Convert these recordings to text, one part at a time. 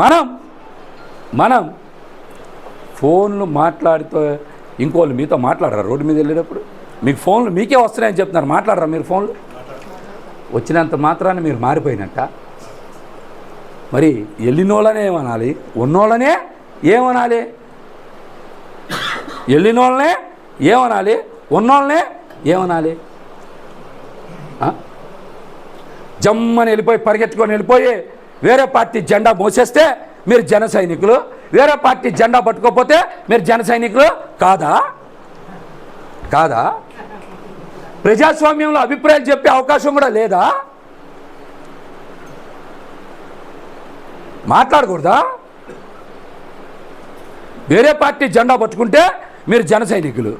మనం మనం ఫోన్లు మాట్లాడితే ఇంకోళ్ళు మీతో మాట్లాడరా రోడ్డు మీద వెళ్ళేటప్పుడు? మీకు ఫోన్లు మీకే వస్తున్నాయని చెప్తున్నారు మాట్లాడరా మీరు ఫోన్లు? వచ్చినంత మాత్రాన్ని మీరు మారిపోయినట్ట. మరి వెళ్ళినోళ్ళనే ఏమనాలి? ఉన్నోళ్ళనే ఏమనాలి? వెళ్ళినోళ్ళనే ఏమనాలి? ఉన్నోళ్ళనే ఏమనాలి? జమ్మని వెళ్ళిపోయి పరిగెత్తుకొని వెళ్ళిపోయి వేరే పార్టీ జెండా మోసేస్తే మీరు జన సైనికులు వేరే పార్టీ జెండా పట్టుకోకపోతే మీరు జన సైనికులు కాదా? కాదా? ప్రజాస్వామ్యంలో అభిప్రాయాలు చెప్పే అవకాశం కూడా లేదా? మాట్లాడకూడదా? వేరే పార్టీ జెండా పట్టుకుంటే మీరు జన సైనికులు.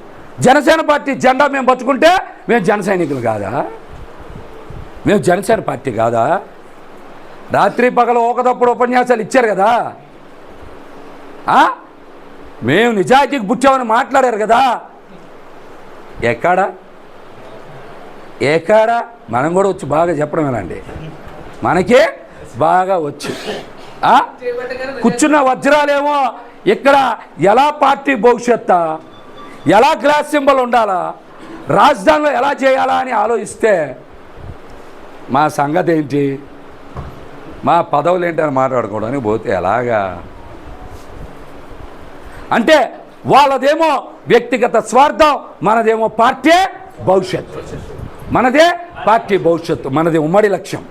జనసేన పార్టీ జెండా మేము పట్టుకుంటే మేము జన సైనికులు కాదా? మేము జనసేన పార్టీ కాదా? రాత్రి పగల ఒకదప్పుడు ఉపన్యాసాలు ఇచ్చారు కదా? మేము నిజాయితీకి పుట్టామని మాట్లాడారు కదా? ఎక్కడా? ఎక్కడ? మనం కూడా వచ్చి బాగా చెప్పడం ఎలాంటి మనకే బాగా వచ్చు. కూర్చున్న వజ్రాలేమో ఇక్కడ ఎలా పార్టీ భవిష్యత్తు? ఎలా గ్లాస్ సింబల్ ఉండాలా? రాజధానిలో ఎలా చేయాలా అని ఆలోచిస్తే మా సంగతి ఏంటి? మా పదవులు ఏంటి అని మాట్లాడుకోవడానికి పోతే ఎలాగా? అంటే వాళ్ళదేమో వ్యక్తిగత స్వార్థం మనదేమో పార్టీ భవిష్యత్తు. మనదే పార్టీ భవిష్యత్తు మనది ఉమ్మడి లక్ష్యం.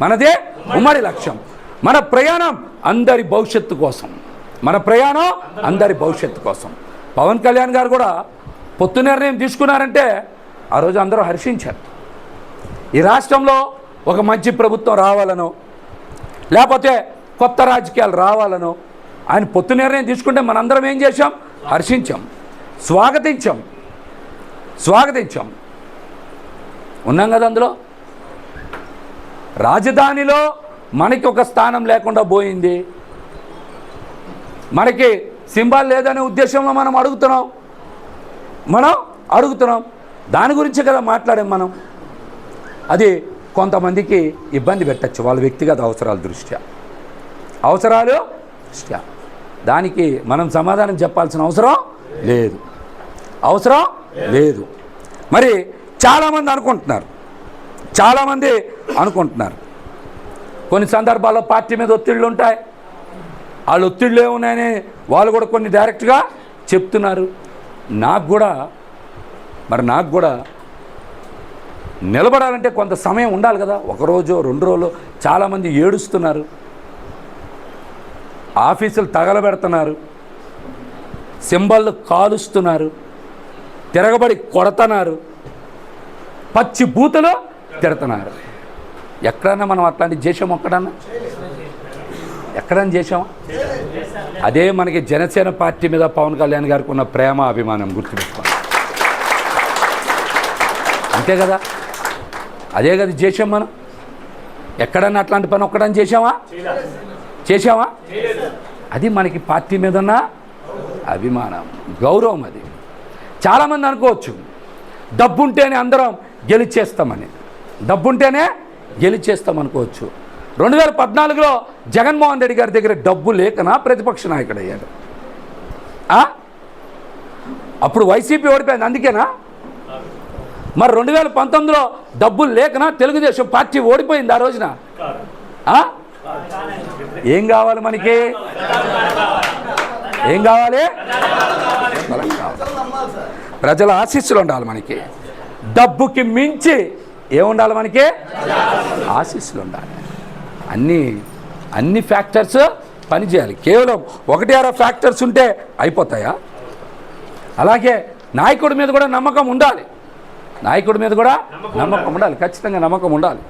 మనదే ఉమ్మడి లక్ష్యం. మన ప్రయాణం అందరి భవిష్యత్తు కోసం. మన ప్రయాణం అందరి భవిష్యత్తు కోసం. పవన్ కళ్యాణ్ గారు కూడా పొత్తు నిర్ణయం తీసుకున్నారంటే ఆ రోజు అందరూ హర్షించారు. ఈ రాష్ట్రంలో ఒక మంచి ప్రభుత్వం రావాలనో లేకపోతే కొత్త రాజకీయాలు రావాలనో ఆయన పొత్తు నిర్ణయం తీసుకుంటే మనందరం ఏం చేశాం? హర్షించాం. స్వాగతించాం. స్వాగతించాం. ఉన్నాం కదా అందులో? రాజధానిలో మనకి ఒక స్థానం లేకుండా పోయింది. మనకి సింబాల్ లేదనే ఉద్దేశంలో మనం అడుగుతున్నాం. మనం అడుగుతున్నాం. దాని గురించే కదా మాట్లాడాం మనం. అది కొంతమందికి ఇబ్బంది పెట్టచ్చు వాళ్ళ వ్యక్తిగత అవసరాల దృష్ట్యా. అవసరాలు దృష్ట్యా. దానికి మనం సమాధానం చెప్పాల్సిన అవసరం లేదు. అవసరం లేదు. మరి చాలామంది అనుకుంటున్నారు. చాలామంది అనుకుంటున్నారు. కొన్ని సందర్భాల్లో పార్టీ మీద ఒత్తిళ్ళు ఉంటాయి. వాళ్ళ ఒత్తిళ్ళు ఏమున్నాయని వాళ్ళు కూడా కొన్ని డైరెక్ట్గా చెప్తున్నారు. నాకు కూడా మరి నాకు కూడా నిలబడాలంటే కొంత సమయం ఉండాలి కదా. ఒకరోజు రెండు రోజులు చాలామంది ఏడుస్తున్నారు. ఆఫీసులు తగలబెడుతున్నారు. సింబళ్ళు కాలుస్తున్నారు. తిరగబడి కొడతన్నారు. పచ్చి బూతలో తిడుతున్నారు. ఎక్కడన్నా మనం అట్లాంటి చేసాం ఒక్కడన్నా? ఎక్కడన్నా చేసాం అదే మనకి జనసేన పార్టీ మీద పవన్ కళ్యాణ్ గారికి ఉన్న ప్రేమ అభిమానం గుర్తుపెట్టుకోండి. అంతే కదా? అదే కదా చేసాం మనం. ఎక్కడన్నా అట్లాంటి పని ఒక్కడని చేసామా చేసామా అది మనకి పార్టీ మీద ఉన్న అభిమానం గౌరవం అది. చాలామంది అనుకోవచ్చు డబ్బుంటేనే అందరం గెలిచేస్తామని. డబ్బుంటేనే గెలిచేస్తాం అనుకోవచ్చు. రెండు వేల పద్నాలుగులో జగన్మోహన్ రెడ్డి గారి దగ్గర డబ్బు లేకనా ప్రతిపక్ష నాయకుడు అయ్యాడు. అప్పుడు వైసీపీ ఓడిపోయింది అందుకేనా? మరి రెండు వేల పంతొమ్మిదిలో డబ్బులు లేకనా తెలుగుదేశం పార్టీ ఓడిపోయింది ఆ రోజున? ఏం కావాలి మనకి? ఏం కావాలి? కావాలి. ప్రజల ఆశీస్సులు ఉండాలి మనకి. డబ్బుకి మించి ఏముండాలి మనకి? ఆశీస్సులు ఉండాలి. అన్ని అన్ని ఫ్యాక్టర్స్ పనిచేయాలి. కేవలం ఒకటి అర ఫ్యాక్టర్స్ ఉంటే అయిపోతాయా? అలాగే నాయకుడి మీద కూడా నమ్మకం ఉండాలి. నాయకుడి మీద కూడా నమ్మకం ఉండాలి ఖచ్చితంగా నమ్మకం ఉండాలి